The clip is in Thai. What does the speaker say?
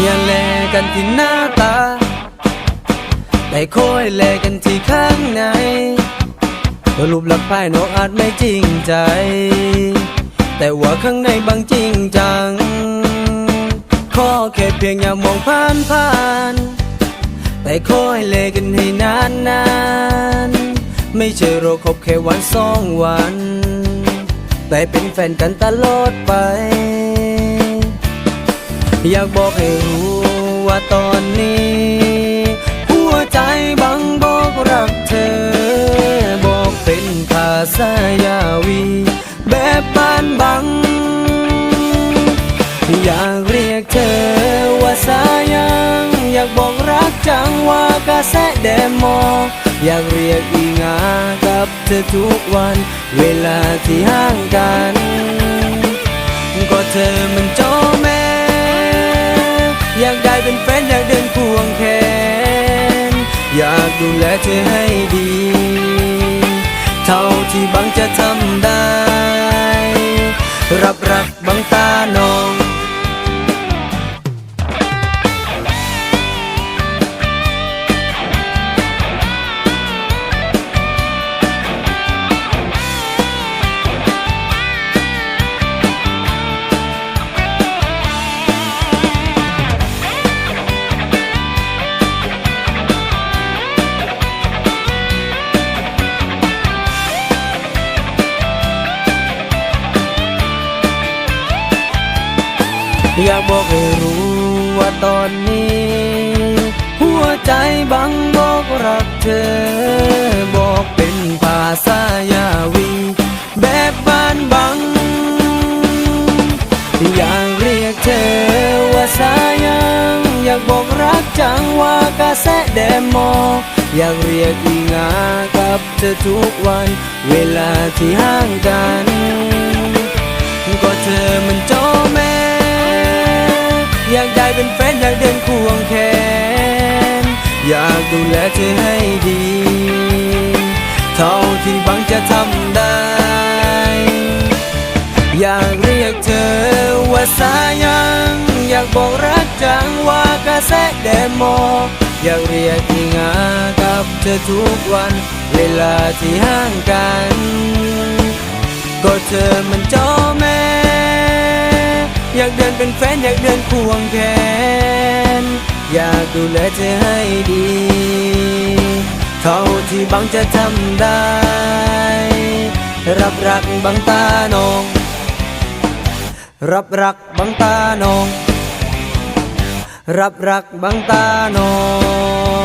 อย่าแลกันที่หน้าตา แต่คอยแลกันที่ข้างในรูปลักษณ์ภายนอกอาจไม่จริงใจ แต่ว่าข้างในบางจริงจัง ขอแค่เพียงอย่ามองผ่านผ่าน แต่คอยเลกันให้นานนานไม่ใช่เราคบแค่วันสองวัน แต่เป็นแฟนกันตลอดไป อยากบอกให้รู้ว่าตอนนี้ หัวใจบังบอกรักเธอ บอกเป็นภาษายาวี แบบบ้านบัง อยากเรียกเธอว่าสายัง อยากบอกรักจังว่ากระแสแดมออยากเรียกอีงากับเธอทุกวัน เวลาที่ห่างกัน เป็นแฟนอยากเดินควงแขน อยากดูแลเธอให้ดี เท่าที่บังจะทำได้ รับรัก อยากบอกให้รู้ว่าตอนนี้ หัวใจบังบอกรักเธอ บอกเป็นภาษายาวีแบบบ้านบัง อยากเรียกเธอว่าสายัง อยากบอกรักจังว่ากระแสแดมออยากเรียกอีงากับเธอทุกวัน เวลาที่ห่างกัน เป็นแฟนอยากเดินควงแขน อยากดูแลเธอให้ดี เท่าที่บังจะทำได้ อยากเรียกเธอว่าสายัง อยากบอกรักจังว่ากระแสแดมอ อยากเรียกที่งากับเธอทุกวัน เวลาที่ห่างกัน ก็เธอมันจ้อากเดินเป็นแฟน อยากเดินควงแขน อยากดูแลเธอให้ดี เท่าที่บังจะทำได้ รับรักบังตานอง รับรักบังตานอง รับรักบังตานอง